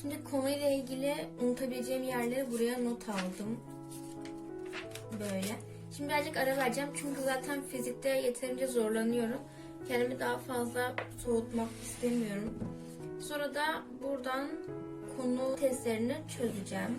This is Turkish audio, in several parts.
Şimdi konuyla ilgili unutabileceğim yerleri buraya not aldım. Böyle. Şimdi birazcık ara vereceğim çünkü zaten fizikte yeterince zorlanıyorum. Kendimi daha fazla soğutmak istemiyorum. Sonra da buradan konu testlerini çözeceğim.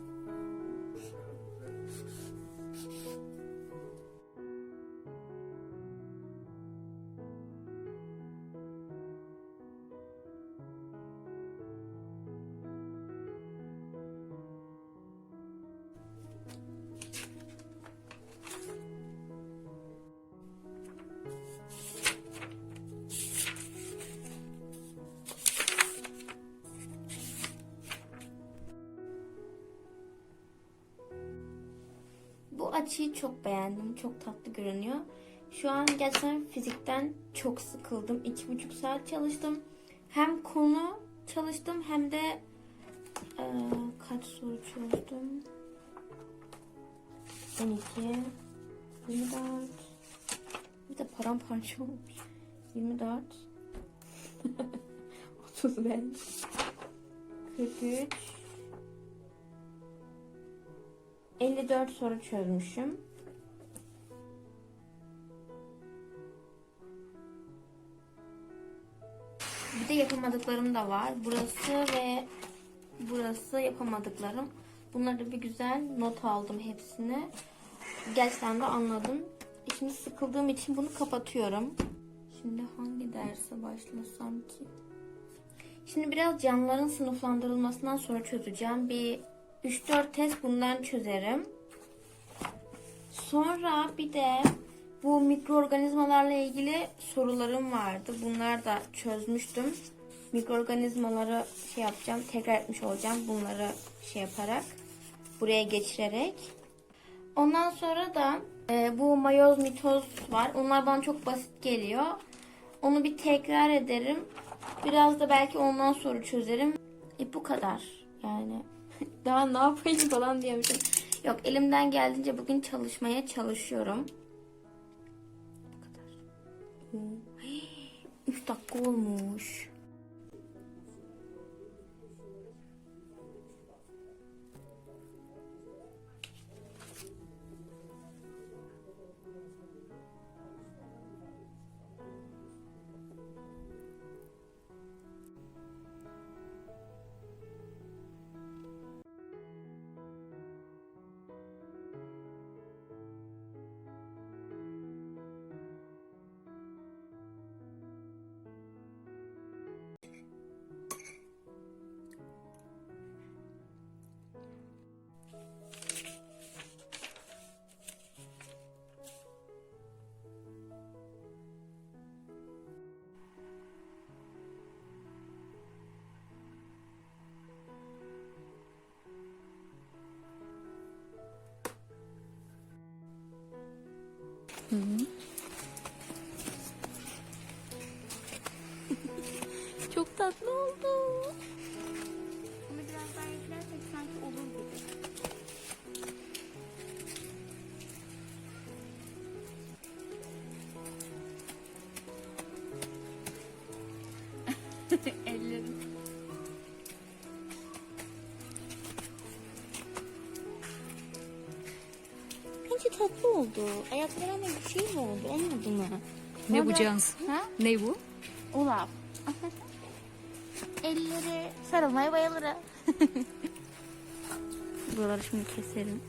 açıyı çok beğendim. Çok tatlı görünüyor. Şu an gerçekten fizikten çok sıkıldım. İki buçuk saat çalıştım. Hem konu çalıştım hem de eee, kaç soru çözdüm? 12 24 Bir de paramparça olmuş. 24 35 43 54 soru çözmüşüm. Bir de yapamadıklarım da var. Burası ve burası yapamadıklarım. Bunları da bir güzel not aldım hepsini. Gerçekten de anladım. Şimdi sıkıldığım için bunu kapatıyorum. Şimdi hangi derse başlasam ki? Şimdi biraz canlıların sınıflandırılmasından sonra çözeceğim. Bir 3-4 test bundan çözerim. Sonra bir de bu mikroorganizmalarla ilgili sorularım vardı. Bunlar da çözmüştüm. Mikroorganizmaları şey yapacağım, tekrar etmiş olacağım bunları şey yaparak, buraya geçirerek. Ondan sonra da e, bu mayoz mitoz var. Onlar bana çok basit geliyor. Onu bir tekrar ederim. Biraz da belki ondan soru çözerim. E bu kadar. Yani daha ne yapayım falan diyormuşum. Yok elimden geldiğince bugün çalışmaya çalışıyorum. Bu kadar. 3 dakika olmuş. Oldu? Ayaklarına bir şey mi oldu? Olmadı mı? Ne bu? Ha? Ne bu? Olaf. Elleri sarılmaya bayılır. ha. Buraları şimdi keselim.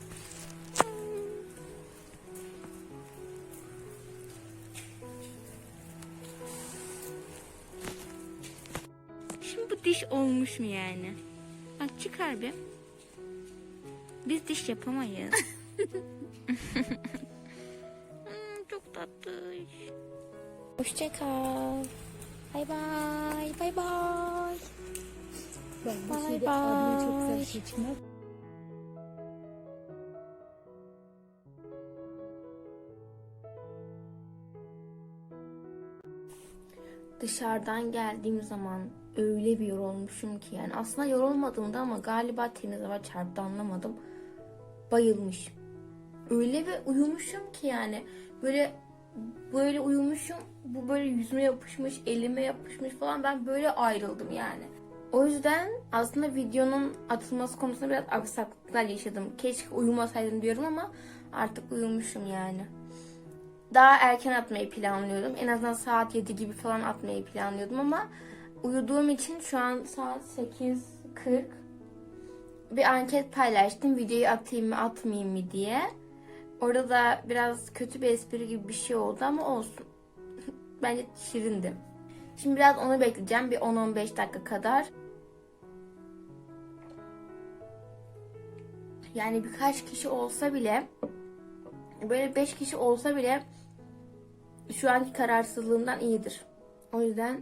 Şimdi bu diş olmuş mu yani? Bak çıkar bir. Biz diş yapamayız. Çok tatlı. Hoşça kal. Bay bay. Bay bay. Ben bu şeyde çok güzel seçmez. Dışarıdan geldiğim zaman öyle bir yorulmuşum ki yani aslında yorulmadığımda ama galiba temiz hava çarptı anlamadım. Bayılmışım. Öyle bir uyumuşum ki yani böyle böyle uyumuşum. Bu böyle yüzüme yapışmış, elime yapışmış falan. Ben böyle ayrıldım yani. O yüzden aslında videonun atılması konusunda biraz aksaklıklar yaşadım. Keşke uyumasaydım diyorum ama artık uyumuşum yani. Daha erken atmayı planlıyordum. En azından saat 7 gibi falan atmayı planlıyordum ama uyuduğum için şu an saat 8.40 bir anket paylaştım. Videoyu atayım mı atmayayım mı diye. Orada da biraz kötü bir espri gibi bir şey oldu ama olsun. Bence şirindi. Şimdi biraz onu bekleyeceğim. Bir 10-15 dakika kadar. Yani birkaç kişi olsa bile böyle 5 kişi olsa bile şu anki kararsızlığımdan iyidir. O yüzden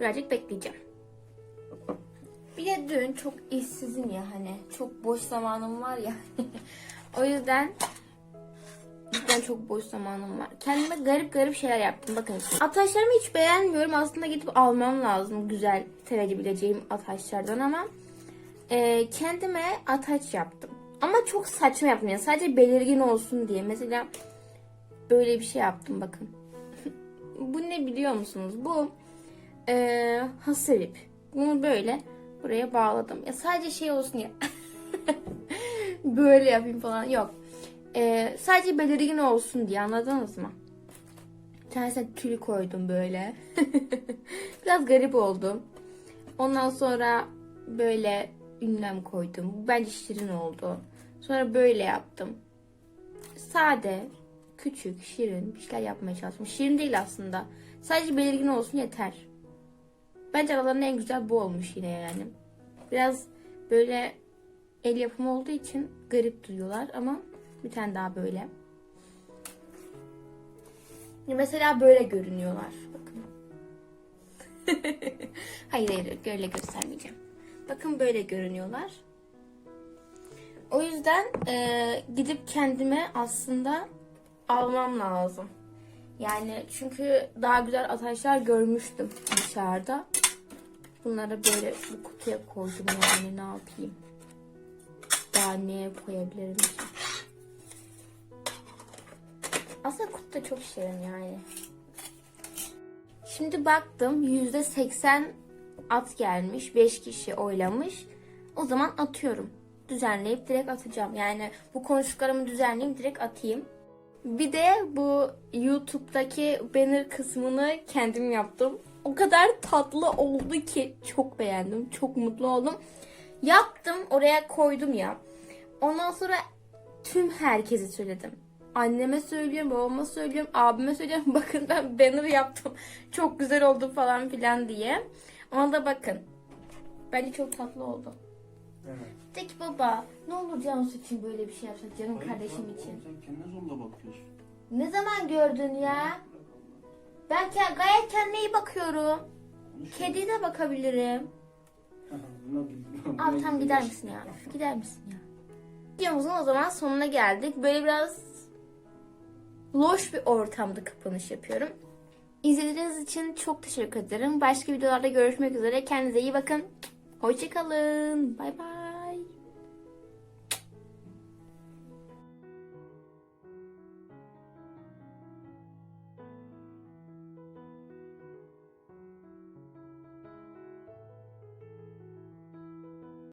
birazcık bekleyeceğim. Bir de dün çok işsizim ya hani çok boş zamanım var ya. o yüzden cidden çok boş zamanım var. Kendime garip garip şeyler yaptım. Bakın şimdi. Ataşlarımı hiç beğenmiyorum. Aslında gidip almam lazım güzel sevebileceğim ataşlardan ama e, kendime ataç yaptım. Ama çok saçma yaptım yani. Sadece belirgin olsun diye. Mesela böyle bir şey yaptım bakın. Bu ne biliyor musunuz? Bu e, hasır ip. Bunu böyle buraya bağladım. Ya sadece şey olsun ya. böyle yapayım falan. Yok. E, sadece belirgin olsun diye anladınız mı? Bir tanesine tülü koydum böyle. Biraz garip oldum. Ondan sonra böyle ünlem koydum. Bu bence şirin oldu. Sonra böyle yaptım. Sade, küçük, şirin bir şeyler yapmaya çalıştım. Şirin değil aslında. Sadece belirgin olsun yeter. Bence aralarında en güzel bu olmuş yine yani. Biraz böyle el yapımı olduğu için garip duyuyorlar ama bir tane daha böyle. Mesela böyle görünüyorlar. Bakın. hayır hayır böyle göstermeyeceğim. Bakın böyle görünüyorlar. O yüzden e, gidip kendime aslında almam lazım. Yani çünkü daha güzel ataşlar görmüştüm dışarıda. Bunları böyle bu kutuya koydum yani ne yapayım. Daha neye koyabilirim ki? Da çok şirin yani. Şimdi baktım %80 at gelmiş. 5 kişi oylamış. O zaman atıyorum. Düzenleyip direkt atacağım. Yani bu konuştuklarımı düzenleyeyim direkt atayım. Bir de bu YouTube'daki banner kısmını kendim yaptım. O kadar tatlı oldu ki çok beğendim. Çok mutlu oldum. Yaptım oraya koydum ya. Ondan sonra tüm herkese söyledim. Anneme söylüyorum, babama söylüyorum, abime söylüyorum. Bakın ben banner yaptım. Çok güzel oldu falan filan diye. Ona da bakın. Bence çok tatlı oldu. Evet. Peki baba ne olur Cansu için böyle bir şey yapsak canım Hayır, kardeşim bak, için. Sen kendine zorla bakıyorsun. Ne zaman gördün ya? Ben ke- gayet kendime iyi bakıyorum. Kediye de bakabilirim. Buna buna Abi tam gider misin ya? Gider misin ya? Videomuzun o zaman sonuna geldik. Böyle biraz loş bir ortamda kapanış yapıyorum. İzlediğiniz için çok teşekkür ederim. Başka videolarda görüşmek üzere. Kendinize iyi bakın. Hoşçakalın. Bay bay.